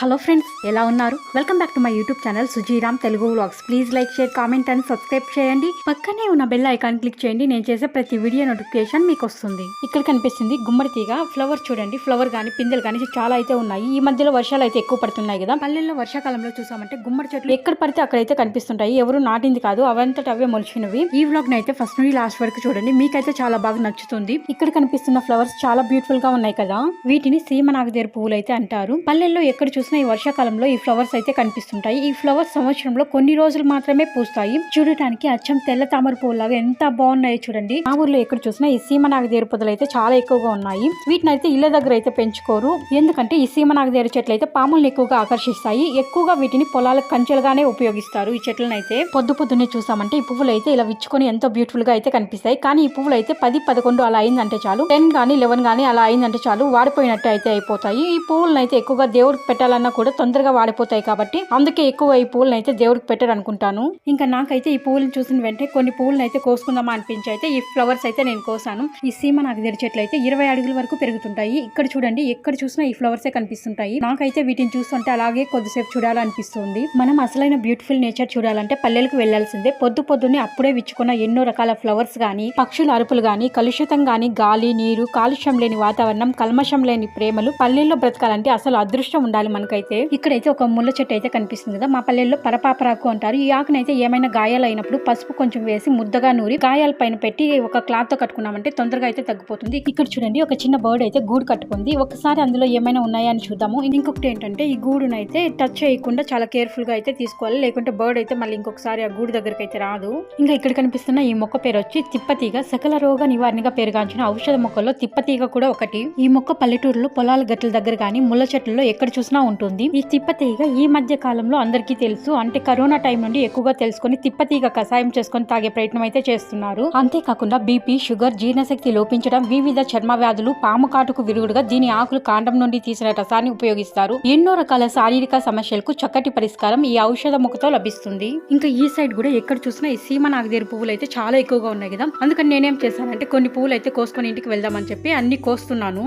Hello friends ఎలా ఉన్నారు? Welcome back to my YouTube channel Sujiram Telugu vlogs please like share comment and subscribe చేయండి. పక్కనే ఉన్న bell icon click చేయండి నేను చేసే ప్రతి వీడియో నోటిఫికేషన్ మీకు వస్తుంది. ఇక్కడ కనిపిస్తుంది గుమ్మడి తీగ ఫ్లవర్ చూడండి ఫ్లవర్ కానీ పిందెలు కానీ చాలా అయితే ఉన్నాయి. ఈ మధ్యలో వర్షాలు అయితే ఎక్కువ పడుతున్నాయి కదా. పల్లెల్లో వర్షాకాలంలో చూసామంటే గుమ్మడి చెట్లు ఎక్కడ పడితే అక్కడైతే కనిపిస్తుంటాయి. ఎవరు నాటింది కాదు అవంతట అవే మొలిచినవి. ఈ వ్లాగ్ అయితే ఫస్ట్ నుండి లాస్ట్ వరకు చూడండి. మీకైతే చాలా బాగా నచ్చుతుంది. ఇక్కడ కనిపిస్తున్న ఫ్లవర్స్ చాలా బ్యూటిఫుల్గా ఉన్నాయి కదా. వీటిని సీమ నాగదేరు పువ్వులు అయితే అంటారు. పల్లెల్లో ఎక్కడ చూసినా ఈ వర్షాకాలంలో ఈ ఫ్లవర్స్ అయితే కనిపిస్తుంటాయి. ఈ ఫ్లవర్స్ సంవత్సరంలో కొన్ని రోజులు మాత్రమే పూస్తాయి. చూడటానికి అచ్చం తెల్ల తామర పువ్వులాగా ఎంత బాగున్నాయో చూడండి. మా ఊర్లో ఎక్కడ చూసినా ఈ సీమ నాగదేరు పొదలు అయితే చాలా ఎక్కువగా ఉన్నాయి. వీటిని అయితే ఇళ్ళ దగ్గర అయితే పెంచుకోరు. ఎందుకంటే ఈ సీమ నాగదేరు చెట్లు అయితే పాములను ఎక్కువగా ఆకర్షిస్తాయి. ఎక్కువగా వీటిని పొలాలకు కంచెలుగానే ఉపయోగిస్తారు ఈ చెట్లను అయితే. పొద్దు పొద్దున్నే చూసామంటే ఈ పువ్వులు అయితే ఇలా విచ్చుకొని ఎంతో బ్యూటిఫుల్గా అయితే కనిపిస్తాయి. కానీ ఈ పువ్వులు అయితే పది పదకొండు అలా అయిందంటే చాలు. టెన్ గానీ లెవెన్ గానీ అలా అయిందంటే చాలు. వాడిపోయినట్టు అయితే అయిపోతాయి. ఈ పువ్వులను అయితే ఎక్కువగా దేవుడికి పెట్టాలన్నా కూడా తొందరగా వాడిపోతాయి కాబట్టి అందుకే ఎక్కువ ఈ పువ్వులను అయితే దేవుడికి పెట్టరు అనుకుంటాను ఇంకా నాకైతే ఈ పువ్వులను చూసిన వెంటనే కొన్ని పువ్వులను అయితే కోసుకుందామా అనిపించి అయితే ఈ ఫ్లవర్స్ అయితే నేను కోసాను. ఈ సీమ నాకు తెరిచేట్లు అయితే ఇరవై అడుగుల వరకు పెరుగుతుంటాయి. ఇక్కడ చూడండి ఎక్కడ చూసినా ఈ ఫ్లవర్సే కనిపిస్తుంటాయి. నాకైతే వీటిని చూస్తుంటే అలాగే కొద్దిసేపు చూడాలనిపిస్తుంది. మనం అసలైన బ్యూటిఫుల్ నేచర్ చూడాలంటే పల్లెలకు వెళ్ళాల్సిందే పొద్దు పొద్దున్నే అప్పుడే విచ్చుకున్న ఎన్నో రకాల ఫ్లవర్స్ గానీ పక్షుల అరుపులు గానీ కలుషితం గానీ గాలి నీరు కాలుష్యం లేని వాతావరణం కల్మషం లేని ప్రేమలు పల్లెల్లో బ్రతకాలంటే అసలు అదృష్టం ఉండాలి మనకు. మనకైతే ఇక్కడైతే ఒక ముళ్ళ చెట్టు అయితే కనిపిస్తుంది కదా. మా పల్లెల్లో పరపాపరాకు అంటారు. ఈ ఆకునైతే ఏమైనా గాయాలు అయినప్పుడు పసుపు కొంచెం వేసి ముద్దగా నూరి గాయాల పైన పెట్టి ఒక క్లాత్తో కట్టుకున్నామంటే తొందరగా అయితే తగ్గిపోతుంది. ఇక్కడ చూడండి ఒక చిన్న బర్డ్ అయితే గూడు కట్టుకుంది. ఒకసారి అందులో ఏమైనా ఉన్నాయా అని చూద్దాము. ఇంకొకటి ఏంటంటే ఈ గూడునైతే టచ్ చేయకుండా చాలా కేర్ఫుల్గా అయితే తీసుకోవాలి. లేకుంటే బర్డ్ అయితే మళ్ళీ ఇంకొకసారి ఆ గూడు దగ్గరికి అయితే రాదు. ఇంకా ఇక్కడ కనిపిస్తున్న ఈ మొక్క పేరు వచ్చి తిప్పతీగ సకల రోగ నివారణగా పేరుగాంచిన ఔషధ మొక్కల్లో తిప్పతీగ కూడా ఒకటి. ఈ మొక్క పల్లెటూరులో పొలాల గట్ల దగ్గర కానీ ముళ్ళ చెట్లలో ఎక్కడ చూసినా ఉంటుంది. ఈ తిప్పతీగ ఈ మధ్య కాలంలో అందరికీ తెలుసు. అంటే కరోనా టైం నుండి ఎక్కువగా తెలుసుకొని తిప్పతీగ కషాయం చేసుకొని తాగే ప్రయత్నం అయితే చేస్తున్నారు. అంతేకాకుండా బీపీ షుగర్ జీర్ణశక్తి లోపించడం వివిధ చర్మ వ్యాధులు పాము కాటుకు విరుగుడుగా దీని ఆకులు కాండం నుండి తీసిన రసాన్ని ఉపయోగిస్తారు. ఎన్నో రకాల శారీరక సమస్యలకు చక్కటి పరిష్కారం ఈ ఔషధ ముఖతో లభిస్తుంది. ఇంకా ఈ సైడ్ కూడా ఎక్కడ చూసినా ఈ సీమ నాగదేరు పువ్వులు అయితే చాలా ఎక్కువగా ఉన్నాయి కదా. అందుకని నేనేం చేశానంటే కొన్ని పువ్వులు అయితే కోసుకొని ఇంటికి వెళ్దామని చెప్పి అన్ని కోస్తున్నాను.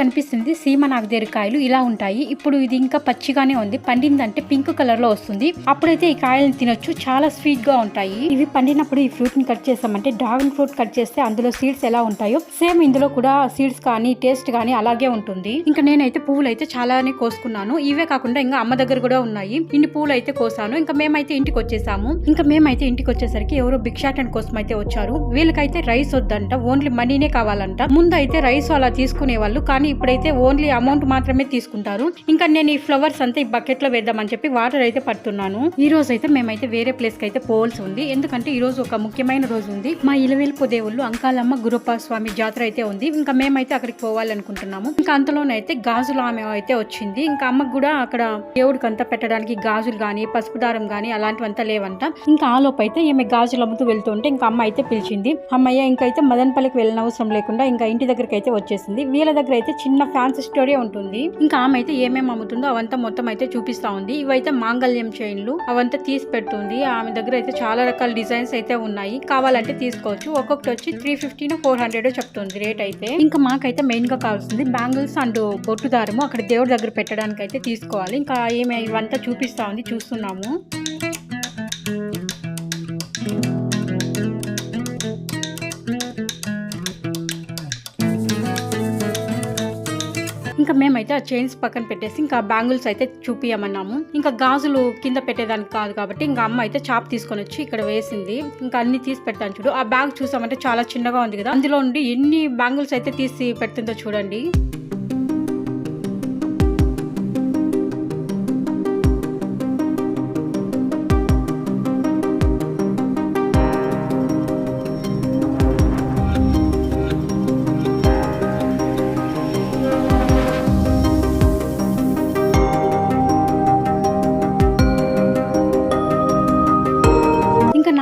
కనిపిస్తుంది. సీమ నాగదేరికాయలు ఇలా ఉంటాయి. ఇప్పుడు ఇది ఇంకా పచ్చిగానే ఉంది. పండిందంటే పింక్ కలర్లో వస్తుంది. అప్పుడైతే ఈ కాయలను తినొచ్చు. చాలా స్వీట్గా ఉంటాయి. ఇవి పండినప్పుడు ఈ ఫ్రూట్ని కట్ చేసామంటే డ్రాగన్ ఫ్రూట్ కట్ చేస్తే అందులో సీడ్స్ ఎలా ఉంటాయో సేమ్ ఇందులో కూడా సీడ్స్ కానీ టేస్ట్ కానీ అలాగే ఉంటుంది. ఇంకా నేనైతే పువ్వులు అయితే చాలానే కోసుకున్నాను. ఇవే కాకుండా ఇంకా అమ్మ దగ్గర కూడా ఉన్నాయి. ఇన్ని పువ్వులు అయితే కోసాను. ఇంకా మేమైతే ఇంటికి వచ్చేసాము ఇంకా మేమైతే ఇంటికి వచ్చేసరికి ఎవరో భిక్షాటన్ కోసం అయితే వచ్చారు. వీళ్ళకైతే రైస్ వద్దంట. ఓన్లీ మనీనే కావాలంట. ముందు అయితే రైస్ అలా తీసుకునే వాళ్ళు కానీ ఇప్పుడైతే ఓన్లీ అమౌంట్ మాత్రమే తీసుకుంటారు. ఇంకా నేను ఈ ఫ్లవర్స్ అంతా ఈ బకెట్లో వేద్దామని చెప్పి వాటర్ అయితే పడుతున్నాను. ఈ రోజు అయితే మేమైతే వేరే ప్లేస్కి అయితే పోవాల్సి ఉంది. ఎందుకంటే ఈ రోజు ఒక ముఖ్యమైన రోజు ఉంది. మా ఇలవేల్పు దేవుళ్ళు అంకాలమ్మ గురప్ప స్వామి జాతర అయితే ఉంది. ఇంకా మేమైతే అక్కడికి పోవాలనుకుంటున్నాము. ఇంకా అంతలోనైతే గాజులు ఆమె అయితే వచ్చింది. ఇంకా అమ్మకు కూడా అక్కడ దేవుడికి అంతా పెట్టడానికి గాజులు కానీ పసుపు దారం గాని అలాంటివంతా లేవంట. ఇంకా ఆలోపు అయితే ఈమె గాజులు అమ్ముతూ వెళ్తుంటే ఇంకా అమ్మ అయితే పిలిచింది. అమ్మయ్య ఇంకా అయితే మదనపల్లికి వెళ్ళిన అవసరం లేకుండా ఇంకా ఇంటి దగ్గరికి అయితే వచ్చేసింది. వీళ్ళ దగ్గర అయితే చిన్న ఫ్యాన్సీ స్టోరీ ఉంటుంది. ఇంకా ఆమె అయితే ఏమేమి అమ్ముతుందో అవంతా మొత్తం అయితే చూపిస్తా ఉంది. ఇవైతే మాంగళ్యం చైన్లు అవంతా తీసి పెడుతుంది. ఆమె దగ్గర అయితే చాలా రకాల డిజైన్స్ అయితే ఉన్నాయి. కావాలంటే తీసుకోవచ్చు. ఒక్కొక్కటి వచ్చి త్రీ ఫిఫ్టీన్ ఫోర్ హండ్రెడ్ చెప్తుంది రేట్ అయితే. ఇంకా మాకైతే మెయిన్గా కావాల్సింది బ్యాంగిల్స్ అండ్ బొట్టు దారము అక్కడ దేవుడి దగ్గర పెట్టడానికి అయితే తీసుకోవాలి. ఇంకా ఏమి ఇవంతా చూపిస్తా ఉంది. చూస్తున్నాము. ఇంకా మేమైతే ఆ చైన్స్ పక్కన పెట్టేసి ఇంకా బ్యాంగిల్స్ అయితే చూపియమన్నాము. ఇంకా గాజులు కింద పెట్టేదానికి కాదు కాబట్టి ఇంకా అమ్మ అయితే చాప్ తీసుకొని వచ్చి ఇక్కడ వేసింది. ఇంకా అన్ని తీసి పెడతాను చూడు. ఆ బ్యాగ్ చూసామంటే చాలా చిన్నగా ఉంది కదా. అందులో నుండి ఎన్ని బ్యాంగిల్స్ అయితే తీసి పెడుతుందో చూడండి.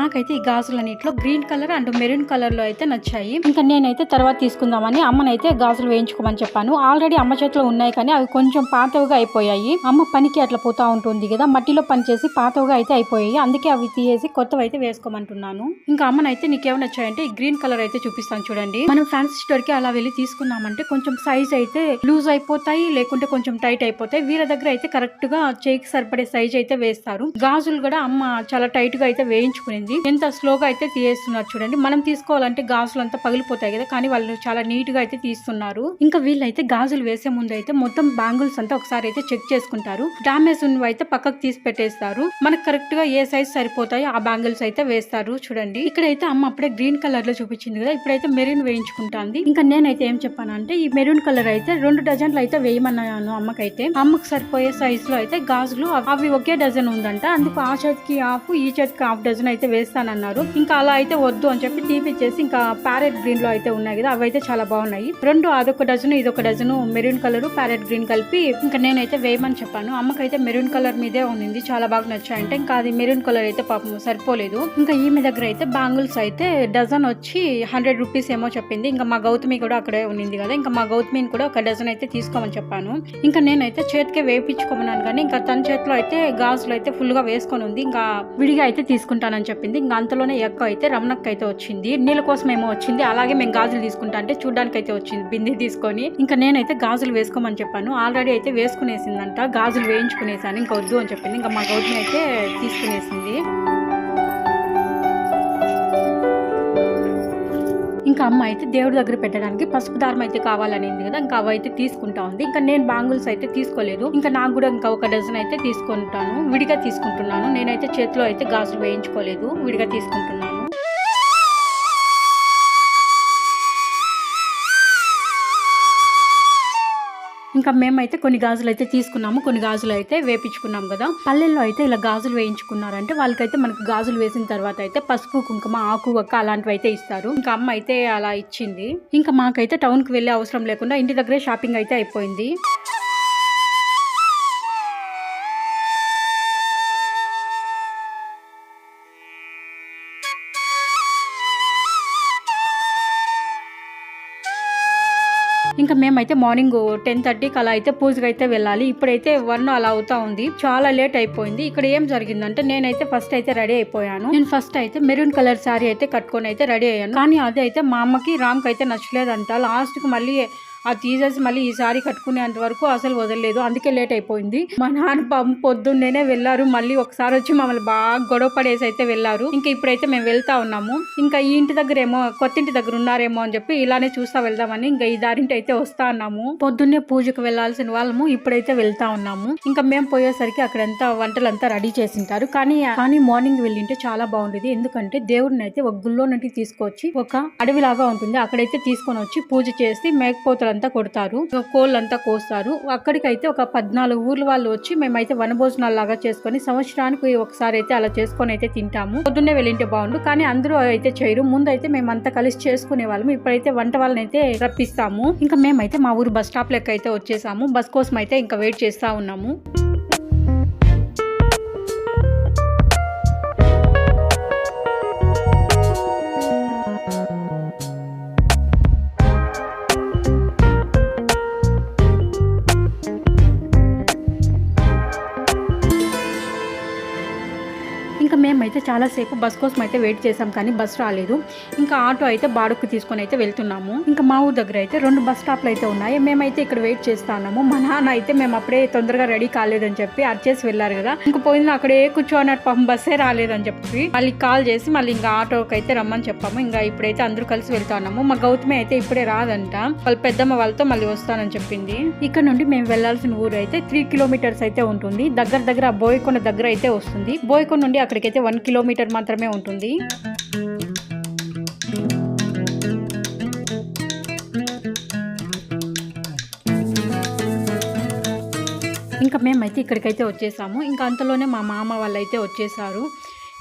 నాకైతే ఈ గాజులన్నిట్లో గ్రీన్ కలర్ అండ్ మెరూన్ కలర్లో అయితే నచ్చాయి. ఇంకా నేనైతే తర్వాత తీసుకుందామని అమ్మనైతే గాజులు వేయించుకోమని చెప్పాను. ఆల్రెడీ అమ్మ చేతిలో ఉన్నాయి కానీ అవి కొంచెం పాతవిగా అయిపోయాయి. అమ్మ పనికి అట్లా పోతా ఉంటుంది కదా మట్టిలో పని చేసి పాతవిగా అయితే అయిపోయాయి. అందుకే అవి తీసేసి కొత్తవి అయితే వేసుకోమంటున్నాను. ఇంకా అమ్మనైతే నీకేమైనా నచ్చాయంటే ఈ గ్రీన్ కలర్ అయితే చూపిస్తాను చూడండి. మనం ఫ్యాన్సీ స్టోర్కి అలా వెళ్ళి తీసుకున్నామంటే కొంచెం సైజ్ అయితే లూజ్ అయిపోతాయి లేకుంటే కొంచెం టైట్ అయిపోతాయి. వీళ్ళ దగ్గర అయితే కరెక్ట్గా చేయికి సరిపడే సైజ్ అయితే వేస్తారు. గాజులు కూడా అమ్మ చాలా టైట్గా అయితే వేయించుకునింది. ఎంత స్లోగా అయితే తీయేస్తున్నారు చూడండి. మనం తీసుకోవాలంటే గాజులు అంతా పగిలిపోతాయి కదా. కానీ వాళ్ళు చాలా నీట్గా అయితే తీస్తున్నారు. ఇంకా వీళ్ళైతే గాజులు వేసే ముందు అయితే మొత్తం బ్యాంగిల్స్ అంతా ఒకసారి అయితే చెక్ చేసుకుంటారు. డామేజ్ ఉన్నవి అయితే పక్కకు తీసి పెట్టేస్తారు. మనకు కరెక్ట్గా ఏ సైజ్ సరిపోతాయో ఆ బ్యాంగిల్స్ అయితే వేస్తారు చూడండి. ఇక్కడైతే అమ్మ అప్పుడే గ్రీన్ కలర్లో చూపించింది కదా. ఇప్పుడైతే మెరూన్ వేయించుకుంటాంది. ఇంకా నేనైతే ఏం చెప్పాను అంటే ఈ మెరూన్ కలర్ అయితే రెండు డజన్లు అయితే వేయమన్నాను అమ్మకైతే. అమ్మకు సరిపోయే సైజ్లో అయితే గాజులు అవి- అవి ఒకే డజన్ ఉందంట. అందుకు ఆ చేతికి హాఫ్ ఈ చేతికి హాఫ్ డజన్ అయితే వేస్తానన్నారు. ఇంకా అలా అయితే వద్దు అని చెప్పి తీపిచ్చేసి ఇంకా ప్యారెట్ గ్రీన్లో అయితే ఉన్నాయి కదా అవి అయితే చాలా బాగున్నాయి. రెండు అదొక డజను ఇదొక dozen maroon colour parrot green కలిపి ఇంకా నేనైతే వేయమని చెప్పాను. అమ్మకైతే మెరూన్ కలర్ మీదే ఉంది చాలా బాగా నచ్చాయంటే ఇంకా అది మెరూన్ కలర్ అయితే పాపం సరిపోలేదు. ఇంకా ఈమె దగ్గర అయితే బ్యాంగిల్స్ అయితే డజన్ వచ్చి హండ్రెడ్ రూపీస్ ఏమో చెప్పింది. ఇంకా మా గౌతమి కూడా అక్కడే ఉన్నింది కదా ఇంకా మా గౌతమిని కూడా ఒక డజన్ అయితే తీసుకోమని చెప్పాను. ఇంకా నేనైతే చేతికే వేయించుకోమన్నాను కానీ ఇంకా తన చేతిలో అయితే గాజులు అయితే ఫుల్గా వేసుకొని ఉంది. ఇంకా విడిగా అయితే తీసుకుంటానని చెప్పింది. ఇంకా అంతలోనే ఎక్కువ అయితే రమణక్క అయితే వచ్చింది. నీళ్ళ కోసం ఏమో వచ్చింది. అలాగే మేము గాజులు తీసుకుంటా అంటే చూడడానికి అయితే వచ్చింది. బింది తీసుకొని ఇంకా నేనైతే గాజులు వేసుకోమని చెప్పాను. ఆల్రెడీ అయితే వేసుకునేసిందంట. గాజులు వేయించుకునేసాను. ఇంకా వద్దు అని చెప్పింది. ఇంకా మా గౌతమి అయితే తీసుకునేసింది. ఇంకా అమ్మ అయితే దేవుడి దగ్గర పెట్టడానికి పసుపు దారం అయితే కావాలనింది కదా ఇంకా అవి అయితే తీసుకుంటా ఉంది. ఇంకా నేను బ్యాంగిల్స్ అయితే తీసుకోలేదు. ఇంకా నాకు కూడా ఇంకా ఒక డజన్ అయితే తీసుకుంటాను. విడిగా తీసుకుంటున్నాను. నేనైతే చేతిలో అయితే గాజులు వేయించుకోలేదు. విడిగా తీసుకుంటున్నాను. ఇంకా మేమైతే కొన్ని గాజులు అయితే తీసుకున్నాము కొన్ని గాజులు అయితే వేపించుకున్నాం కదా. పల్లెల్లో అయితే ఇలా గాజులు వేయించుకున్నారంటే వాళ్ళకైతే మనకు గాజులు వేసిన తర్వాత అయితే పసుపు కుంకుమ ఆకు ఒక్క అలాంటివి అయితే ఇస్తారు. ఇంకా అమ్మ అయితే అలా ఇచ్చింది. ఇంకా మాకైతే టౌన్కి వెళ్ళే అవసరం లేకుండా ఇంటి దగ్గరే షాపింగ్ అయితే అయిపోయింది. మేమైతే మార్నింగ్ టెన్ థర్టీకి అలా అయితే పూజకి అయితే వెళ్ళాలి. ఇప్పుడైతే వన్ అలా అవుతా ఉంది. చాలా లేట్ అయిపోయింది. ఇక్కడ ఏం జరిగిందంటే నేనైతే ఫస్ట్ అయితే రెడీ అయిపోయాను. నేను ఫస్ట్ అయితే మెరూన్ కలర్ శారీ అయితే కట్టుకొని అయితే రెడీ అయ్యాను. కానీ అదైతే అయితే మా అమ్మకి రామ్కి అయితే నచ్చలేదంట. లాస్ట్కి మళ్ళీ అది తీసేసి మళ్ళీ ఈసారి కట్టుకునేంత వరకు అసలు వదలలేదు. అందుకే లేట్ అయిపోయింది. మా నాన్న పాపం పొద్దున్నేనే వెళ్ళారు. మళ్ళీ ఒకసారి వచ్చి మమ్మల్ని బాగా గొడవ పడేసి అయితే వెళ్ళారు. ఇంకా ఇప్పుడైతే మేము వెళ్తా ఉన్నాము. ఇంకా ఈ ఇంటి దగ్గర ఏమో కొత్త ఇంటి దగ్గర ఉన్నారేమో అని చెప్పి ఇలానే చూస్తా వెళ్దామని ఇంకా ఈ దారింటి అయితే వస్తా ఉన్నాము పొద్దున్నే పూజకు వెళ్ళాల్సిన వాళ్ళము ఇప్పుడైతే వెళ్తా ఉన్నాము. ఇంకా మేము పోయేసరికి అక్కడంతా వంటలంతా రెడీ చేసింటారు. కానీ కానీ మార్నింగ్ వెళ్ళింటే చాలా బాగుండేది. ఎందుకంటే దేవుడిని అయితే ఒక గుళ్ళో నుండి తీసుకొచ్చి ఒక అడవిలాగా ఉంటుంది. అక్కడైతే తీసుకొని వచ్చి పూజ చేసి అంతా కొడతారు. కోళ్ళంతా కోస్తారు. అక్కడికైతే ఒక పద్నాలుగు ఊర్ల వాళ్ళు వచ్చి మేమైతే వనభోజనాలు లాగా చేసుకొని సంవత్సరానికి ఒకసారి అయితే అలా చేసుకొని అయితే తింటాము. పొద్దున్నే వెళ్ళింటే బాగుండు. కానీ అందరూ అయితే చేయరు. ముందు అయితే మేమంతా కలిసి చేసుకునే వాళ్ళము. ఇప్పుడైతే వంట వాళ్ళని అయితే రప్పిస్తాము. ఇంకా మేమైతే మా ఊరు బస్ స్టాప్ లెక్క అయితే వచ్చేసాము. బస్ కోసం అయితే ఇంకా వెయిట్ చేస్తా ఉన్నాము. చాలాసేపు బస్ కోసం అయితే వెయిట్ చేసాం కానీ బస్ రాలేదు. ఇంకా ఆటో అయితే బాడుకు తీసుకొని అయితే వెళ్తున్నాము. ఇంకా మా ఊరు దగ్గర అయితే రెండు బస్ స్టాప్లు అయితే ఉన్నాయి. మేమైతే ఇక్కడ వెయిట్ చేస్తా మా నాన్న అయితే మేము అప్పుడే తొందరగా రెడీ కాలేదని చెప్పి అర్చేసి వెళ్ళారు కదా. ఇంకా పోయింది అక్కడే కూర్చోన్నారు పాపం బస్సే రాలేదని చెప్పి మళ్ళీ కాల్ చేసి మళ్ళీ ఇంకా ఆటోకి అయితే రమ్మని చెప్పాము. ఇంకా ఇప్పుడైతే అందరూ కలిసి వెళ్తున్నాము మా గౌతమి అయితే ఇప్పుడే రాదంట. వాళ్ళ పెద్దమ్మ వాళ్ళతో మళ్ళీ వస్తానని చెప్పింది. ఇక్కడ నుండి మేము వెళ్ళాల్సిన ఊరు అయితే త్రీ కిలోమీటర్స్ అయితే ఉంటుంది. దగ్గర దగ్గర బోయకొండ దగ్గర అయితే వస్తుంది. బోయకొండ నుండి అక్కడికైతే వన్ కిలోమీటర్ మాత్రమే ఉంటుంది. ఇంకా మేమైతే ఇక్కడికైతే వచ్చేసాము. ఇంకా అంతలోనే మా మామ వాళ్ళు అయితే వచ్చేసారు.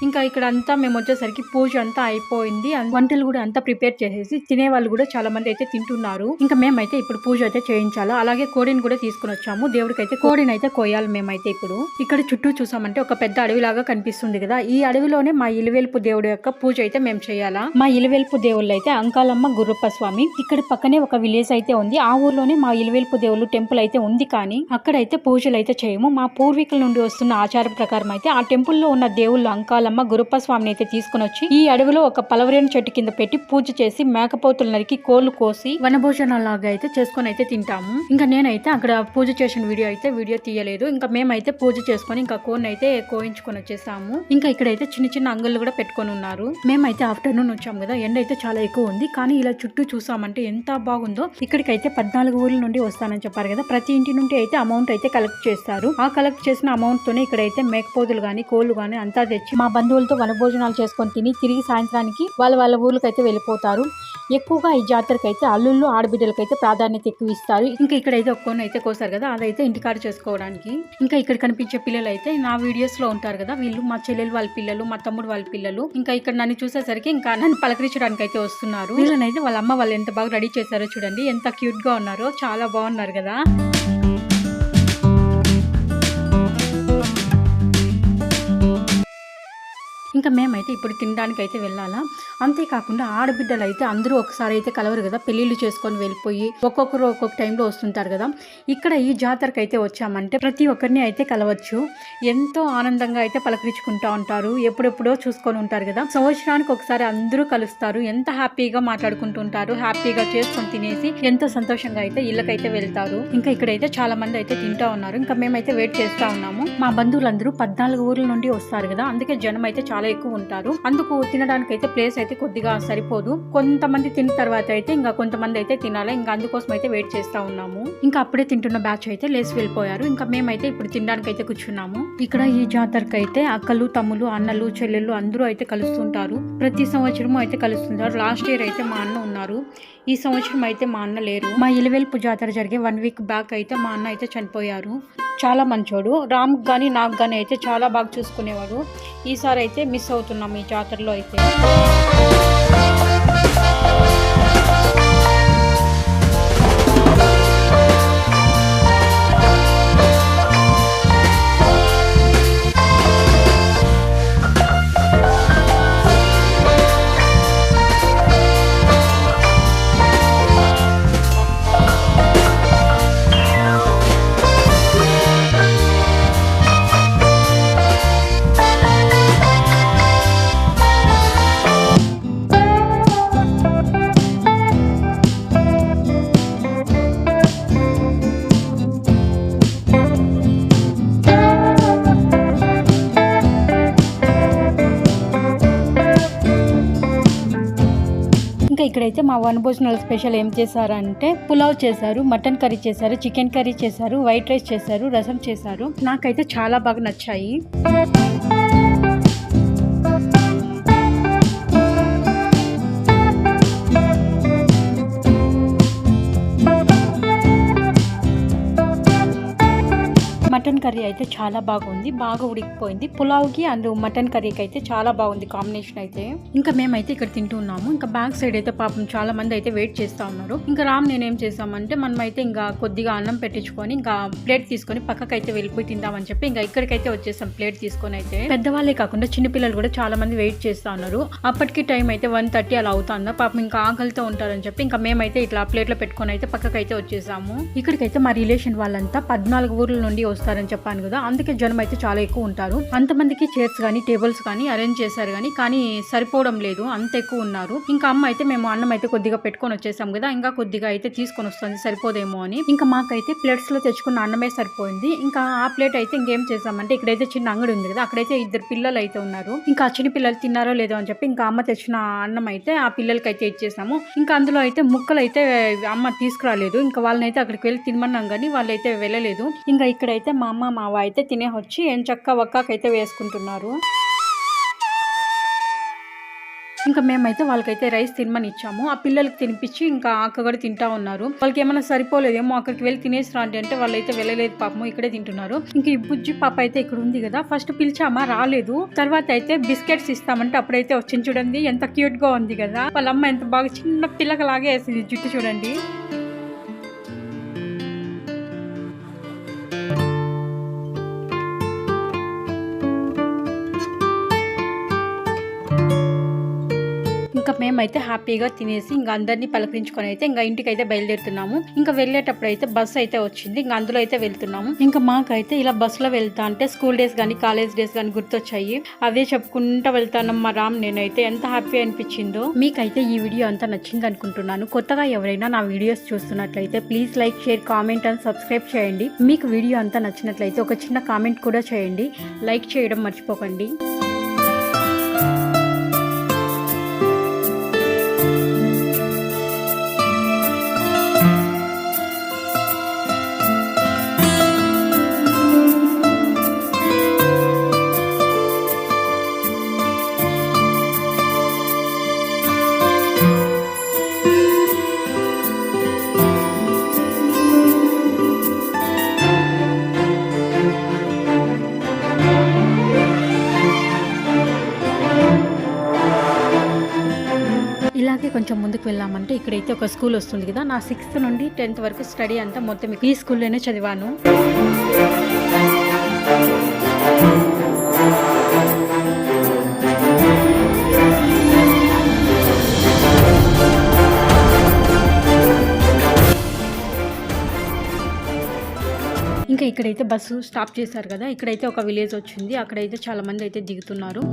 ఇంకా ఇక్కడ అంతా మేము వచ్చేసరికి పూజ అంతా అయిపోయింది. వంటలు కూడా అంతా ప్రిపేర్ చేసేసి తినే వాళ్ళు కూడా చాలా మంది అయితే తింటున్నారు. ఇంకా మేమైతే ఇప్పుడు పూజ అయితే చేయించాలి? అలాగే కోడిని కూడా తీసుకుని వచ్చాము. దేవుడికి అయితే కోడిని అయితే కోయాలి మేమైతే ఇప్పుడు. ఇక్కడ చుట్టూ చూసామంటే ఒక పెద్ద అడవిలాగా కనిపిస్తుంది కదా. ఈ అడవిలోనే మా ఇలువెల్పు దేవుడి యొక్క పూజ అయితే మేము చేయాలా? మా ఇలువెల్పు దేవుళ్ళు అయితే అంకాలమ్మ గుర్రప్ప స్వామి ఇక్కడ పక్కనే ఒక విలేజ్ అయితే ఉంది. ఆ ఊర్లోనే మా ఇలువెల్పు దేవుళ్ళు టెంపుల్ అయితే ఉంది కానీ అక్కడైతే పూజలు అయితే చేయము. మా పూర్వీకుల నుండి వస్తున్న ఆచారం ప్రకారం అయితే ఆ టెంపుల్లో ఉన్న దేవుళ్ళు అంకాల గురుప్ప స్వామిని అయితే తీసుకుని వచ్చి ఈ అడవిలో ఒక పలవరేణి చెట్టు కింద పెట్టి పూజ చేసి మేకపోతులు నరికి కోళ్ళు కోసి వనభోజనాల లాగా అయితే చేసుకొని అయితే తింటాము. ఇంకా నేనైతే అక్కడ పూజ చేసిన వీడియో అయితే వీడియో తీయలేదు. ఇంకా మేమైతే పూజ చేసుకొని ఇంకా కోన్ అయితే కోయించుకొని వచ్చేసాము. ఇంకా ఇక్కడైతే చిన్న చిన్న అంగళ్ళు కూడా పెట్టుకొని ఉన్నారు. మేమైతే ఆఫ్టర్నూన్ వచ్చాము కదా ఎండ అయితే చాలా ఎక్కువ ఉంది. కానీ ఇలా చుట్టూ చూసామంటే ఎంత బాగుందో. ఇక్కడికైతే పద్నాలుగు ఊర్ల నుండి వస్తానని చెప్పారు కదా ప్రతి ఇంటి నుండి అయితే అమౌంట్ అయితే కలెక్ట్ చేస్తారు. ఆ కలెక్ట్ చేసిన అమౌంట్ తోనే ఇక్కడైతే మేకపోతులు కానీ కోళ్ళు కానీ అంతా తెచ్చి మా బంధువులతో వనభోజనాలు చేసుకొని తిని తిరిగి సాయంత్రానికి వాళ్ళ వాళ్ళ ఊర్లకైతే వెళ్ళిపోతారు. ఎక్కువగా ఈ జాతరకైతే అయితే అల్లుళ్ళు ఆడబిడ్డలకి అయితే ప్రాధాన్యత ఎక్కువ ఇస్తారు. ఇంకా ఇక్కడైతే ఒక్కొని అయితే కోసారు కదా అదైతే ఇంటికాడ చేసుకోవడానికి. ఇంకా ఇక్కడ కనిపించే పిల్లలు అయితే నా వీడియోస్లో ఉంటారు కదా వీళ్ళు మా చెల్లెలు వాళ్ళ పిల్లలు మా తమ్ముడు వాళ్ళ పిల్లలు. ఇంకా ఇక్కడ నన్ను చూసేసరికి ఇంకా నన్ను పలకరించడానికి అయితే వస్తున్నారు. వీళ్ళనైతే వాళ్ళ అమ్మ వాళ్ళు ఎంత బాగా రెడీ చేశారో చూడండి ఎంత క్యూట్గా ఉన్నారో చాలా బాగున్నారు కదా. ఇంకా మేమైతే ఇప్పుడు తినడానికి అయితే వెళ్ళాలా. అంతేకాకుండా ఆడబిడ్డలు అయితే అందరూ ఒకసారి అయితే కలవరు కదా. పెళ్ళిళ్ళు చేసుకొని వెళ్ళిపోయి ఒక్కొక్కరు ఒక్కొక్క టైంలో వస్తుంటారు కదా. ఇక్కడ ఈ జాతరకు అయితే వచ్చామంటే ప్రతి ఒక్కరిని అయితే కలవచ్చు. ఎంతో ఆనందంగా అయితే పలకరించుకుంటా ఉంటారు. ఎప్పుడెప్పుడో చూసుకొని ఉంటారు కదా. సంవత్సరానికి ఒకసారి అందరూ కలుస్తారు. ఎంత హ్యాపీగా మాట్లాడుకుంటుంటారు హ్యాపీగా చేసుకొని తినేసి ఎంతో సంతోషంగా అయితే ఇళ్ళకైతే వెళ్తారు. ఇంకా ఇక్కడైతే చాలా మంది అయితే తింటా ఉన్నారు. ఇంకా మేమైతే వెయిట్ చేస్తూ ఉన్నాము. మా బంధువులందరూ పద్నాలుగు ఊర్ల నుండి వస్తారు కదా. అందుకే జనం అయితే చాలా ఎక్కువ ఉంటారు. అందుకు తినడానికి అయితే ప్లేస్ అయితే కొద్దిగా సరిపోదు. కొంతమంది తిన్న తర్వాత అయితే ఇంకా కొంతమంది అయితే తినాలి. ఇంకా అందుకోసం అయితే వెయిట్ చేస్తా ఉన్నాము. ఇంకా అప్పుడే తింటున్న బ్యాచ్ అయితే లేచి వెళ్ళిపోయారు. ఇంకా మేమైతే ఇప్పుడు తినడానికి అయితే కూర్చున్నాము. ఇక్కడ ఈ జాతరకు అయితే అక్కలు తమ్ములు అన్నలు చెల్లెళ్ళు అందరూ అయితే కలుస్తుంటారు. ప్రతి సంవత్సరం అయితే కలుస్తుంటారు. లాస్ట్ ఇయర్ అయితే మా అన్న ఉన్నారు. ఈ సంవత్సరం అయితే మా అన్న లేరు. మా ఇలవెల్పు జాతర జరిగే వన్ వీక్ బ్యాక్ అయితే మా అన్న అయితే చనిపోయారు. చాలా మంచోడు. రామ్ కానీ నాకు కానీ అయితే చాలా బాగా చూసుకునేవాడు. ఈసారి అయితే మిస్ అవుతున్నాం ఈ జాతరలో అయితే. ఇక్కడైతే మా వనభోజనాల స్పెషల్ ఏం చేశారంటే పులావ్ చేశారు మటన్ కర్రీ చేశారు చికెన్ కర్రీ చేశారు వైట్ రైస్ చేశారు రసం చేశారు. నాకైతే చాలా బాగా నచ్చాయి. మటన్ కర్రీ అయితే చాలా బాగుంది బాగా ఉడికిపోయింది. పులావ్కి అండ్ మటన్ కర్రీకి అయితే చాలా బాగుంది కాంబినేషన్ అయితే. ఇంకా మేమైతే ఇక్కడ తింటున్నాము ఇంకా బ్యాక్ సైడ్ అయితే పాపం చాలా మంది అయితే వెయిట్ చేస్తా ఉన్నారు. ఇంకా రామ్ నేనేం చేసామంటే మనం అయితే ఇంకా కొద్దిగా అన్నం పెట్టించుకొని ఇంకా ప్లేట్ తీసుకొని పక్కకైతే వెళ్ళిపోయి తిందామని చెప్పి ఇంకా ఇక్కడికైతే వచ్చేసాం ప్లేట్ తీసుకొని అయితే. పెద్దవాళ్ళే కాకుండా చిన్న పిల్లలు కూడా చాలా మంది వెయిట్ చేస్తా ఉన్నారు. అప్పటికి టైం అయితే వన్ థర్టీ అలా అవుతుందా. పాపం ఇంకా ఆకలితో ఉంటారని చెప్పి ఇంకా మేమైతే ఇట్లా ప్లేట్లో పెట్టుకొని అయితే పక్కకైతే వచ్చేసాము. ఇక్కడికైతే మా రిలేషన్ వాళ్ళంతా పద్నాలుగు ఊర్ల నుండి చేస్తారని చెప్పాను కదా అందుకే జనం అయితే చాలా ఎక్కువ ఉంటారు. అంతమందికి చైర్స్ కానీ టేబుల్స్ కానీ అరేంజ్ చేశారు కానీ కానీ సరిపోవడం లేదు అంత ఎక్కువ ఉన్నారు. ఇంకా అమ్మ అయితే మేము అన్నం అయితే కొద్దిగా పెట్టుకొని వచ్చేసాం కదా ఇంకా కొద్దిగా అయితే తీసుకొని వస్తుంది సరిపోదేమో అని. ఇంకా మాకైతే ప్లేట్స్లో తెచ్చుకున్న అన్నమే సరిపోయింది. ఇంకా ఆ ప్లేట్ అయితే ఇంకేం చేసామంటే ఇక్కడైతే చిన్న అంగడి ఉంది కదా అక్కడైతే ఇద్దరు పిల్లలు అయితే ఉన్నారు. ఇంకా ఆ చిన్న పిల్లలు తిన్నారో లేదో అని చెప్పి ఇంకా అమ్మ తెచ్చిన అన్నం అయితే ఆ పిల్లలకి అయితే ఇచ్చేసాము. ఇంకా అందులో అయితే ముక్కలు అయితే అమ్మ తీసుకురాలేదు. ఇంకా వాళ్ళని అయితే అక్కడికి వెళ్ళి తినమన్నాం కానీ వాళ్ళు అయితే వెళ్ళలేదు. ఇంకా ఇక్కడైతే మా అమ్మ మావ అయితే తినే వచ్చి ఏం చక్క ఒక్కాకైతే వేసుకుంటున్నారు. ఇంకా మేమైతే వాళ్ళకైతే రైస్ తినమని ఇచ్చాము ఆ పిల్లలకి తినిపించి ఇంకా అక్క కూడా తింటా ఉన్నారు. వాళ్ళకి ఏమైనా సరిపోలేదేమో అక్కడికి వెళ్ళి తినేసి రండి అంటే వాళ్ళైతే వెళ్ళలేదు పాపము ఇక్కడే తింటున్నారు. ఇంకా ఈ బుజ్జి పాప అయితే ఇక్కడ ఉంది కదా ఫస్ట్ పిలిచామా? రాలేదు. తర్వాత అయితే బిస్కెట్స్ ఇస్తామంటే అప్పుడైతే వచ్చింది చూడండి ఎంత క్యూట్గా ఉంది కదా. వాళ్ళ అమ్మ ఎంత బాగా చిన్న పిల్లకలాగే వేసింది జుట్టు చూడండి. మేమైతే హ్యాపీగా తినేసి ఇంకా అందరినీ పలకరించుకొని అయితే ఇంకా ఇంటికి అయితే బయలుదేరుతున్నాము. ఇంకా వెళ్ళేటప్పుడు అయితే బస్సు అయితే వచ్చింది. ఇంకా అందులో అయితే వెళ్తున్నాము. ఇంకా మాకైతే ఇలా బస్సులో వెళ్తా అంటే స్కూల్ డేస్ కానీ కాలేజ్ డేస్ కానీ గుర్తొచ్చాయి. అవే చెప్పుకుంటా వెళ్తానమ్మ మా రామ్. నేనైతే ఎంత హ్యాపీ అనిపించిందో మీకైతే ఈ వీడియో అంతా నచ్చింది అనుకుంటున్నాను. కొత్తగా ఎవరైనా నా వీడియోస్ చూస్తున్నట్లయితే please like share comment and subscribe చేయండి. మీకు వీడియో అంతా నచ్చినట్లయితే ఒక చిన్న కామెంట్ కూడా చేయండి. లైక్ చేయడం మర్చిపోకండి. అంటే ఇక్కడైతే ఒక స్కూల్ వస్తుంది కదా నా సిక్స్త్ నుండి టెన్త్ వరకు స్టడీ అంతా మొత్తం ఈ స్కూల్లోనే చదివాను. ఇంకా ఇక్కడైతే బస్సు స్టాప్ చేశారు కదా ఇక్కడైతే ఒక విలేజ్ వచ్చింది అక్కడైతే చాలా మంది అయితే దిగుతున్నారు.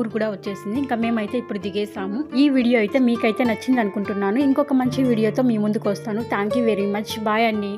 ఊరు కూడా వచ్చేసింది. ఇంకా మేమైతే ఇప్పుడు దిగేసాము. ఈ వీడియో అయితే మీకైతే నచ్చింది అనుకుంటున్నాను ఇంకొక మంచి వీడియోతో మీ ముందుకు వస్తాను. Thank you very much bye అండి.